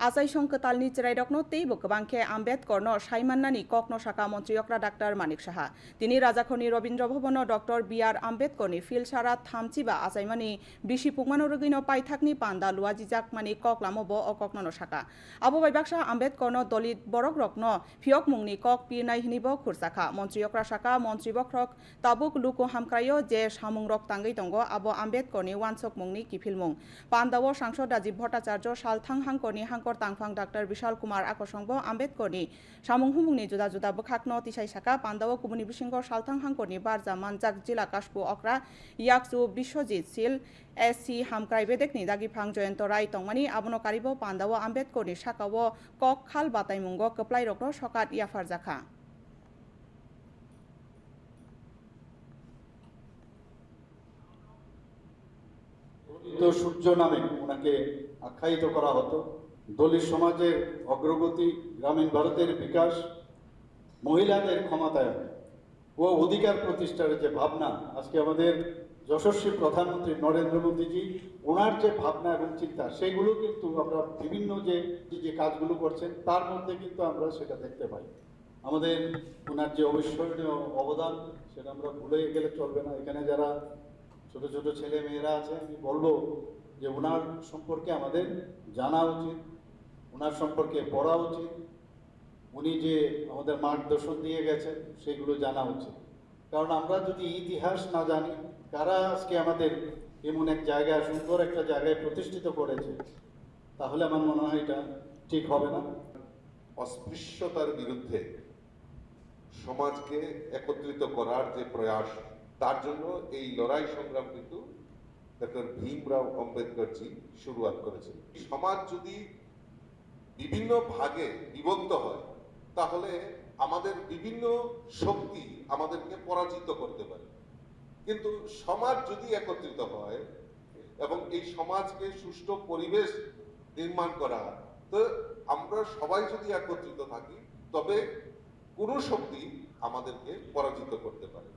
আসাই সংকতালনি চিরাইরকনো তেইব গোবাংখে আম্বেদকরনো সাইমান্নানি ককনো শাখা মন্ত্রী অকরা ডাক্তার মানিক সাহা তিনি রাজাখনি Rabindra Bhavan doctor B R আম্বেদকরনি ফিল সারা থামচিবা আসাইমানি বিশি পুকমানো রগিনো পাইথাকনি পান্দা লুয়া জিজাক মানি কক লামব অ ককনো শাখা আবো বাইবাকসা আম্বেদকরনো দলিত বরক রকন ফিয়ক মুংনি কক পিনাই হিনিব খুরসাখা মন্ত্রী অকরা শাখা মন্ত্রী বক্রক তাবুক লুকু হামক্রাইও যে সামুং রক তাঙ্গই দঙ্গ আবো আম্বেদকরনি ওয়ানসক মুংনি কিফিলমুং পান্দাও সাংসদ রাজীব ভট্টাচার্য সালথাং হাংকরনি হাংকর তাংফাং ডাক্তার বিশাল কুমার আকসংব আম্বেদকরনি সামুং হুমুংনি জুদা জুদা বখাকনো তিসাই সাকা পান্দাও কুমনি বিসিংহ সালথাং হাংকরনি বারজা, মানজাক, জিলা, কাশপু, অকরা ইয়াকসু বিশ্বজিৎ, সিল, এস হামক্রাই বেদেকনি, দাগিফাং, জয়ন্ত রায়, তংমানি, আবনো কারিব, পান্দাও আম্বেদকরনি শাখাও, কক, খাল বাতাইমুঙ্গ কপ্লাই রকনো সকাত, ইয়াফার জাখা। সূর্য নামে ওনাকে আখ্যায়িত করা হতো। দলিত সমাজের অগ্রগতি গ্রামীণ ভারতের বিকাশ, মহিলাদের ক্ষমতায়ন ও অধিকার প্রতিষ্ঠার যে ভাবনা, আজকে আমাদের যশস্বী প্রধানমন্ত্রী নরেন্দ্র মোদীজি, ওনার যে ভাবনা এবং চিন্তা, সেগুলো কিন্তু আমরা বিভিন্ন যে যে কাজগুলো করছেন, তার মধ্যে কিন্তু আমরা সেটা দেখতে পাই। আমাদের ওনার যে অবিস্মরণীয় অবদান, সেটা আমরা ভুলে গেলে চলবে না। এখানে যারা ছোট ছোট ছেলে মেয়েরা আছে আমি বলব যে ওনার সম্পর্কে আমাদের জানা উচিত। ওনার সম্পর্কে পড়া উচিত। উনি যে আমাদের মার্গদর্শন দিয়ে গেছেন, সেগুলো জানা উচিত। কারণ আমরা যদি ইতিহাস না জানি, কারা আজকে আমাদের এমন এক জায়গায়, সুন্দর একটা জায়গায় প্রতিষ্ঠিত করেছে, তাহলে আমার মনে হয় এটা ঠিক হবে না। অস্পৃশ্যতার বিরুদ্ধে সমাজকে একত্রিত করার যে প্রয়াস, তার জন্য এই লড়াই সংগ্রাম কিন্তু ডক্টর ভীমরাও আম্বেদকরজি শুরুয়াত করেছেন। সমাজ যদি বিভিন্ন ভাগে বিভক্ত হয়, তাহলে আমাদের বিভিন্ন শক্তি আমাদেরকে পরাজিত করতে পারে কিন্তু সমাজ যদি একত্রিত হয় এবং এই সমাজকে সুষ্ঠু পরিবেশ নির্মাণ করা, তো আমরা সবাই যদি একত্রিত থাকি, তবে কোনো শক্তি আমাদেরকে পরাজিত করতে পারে।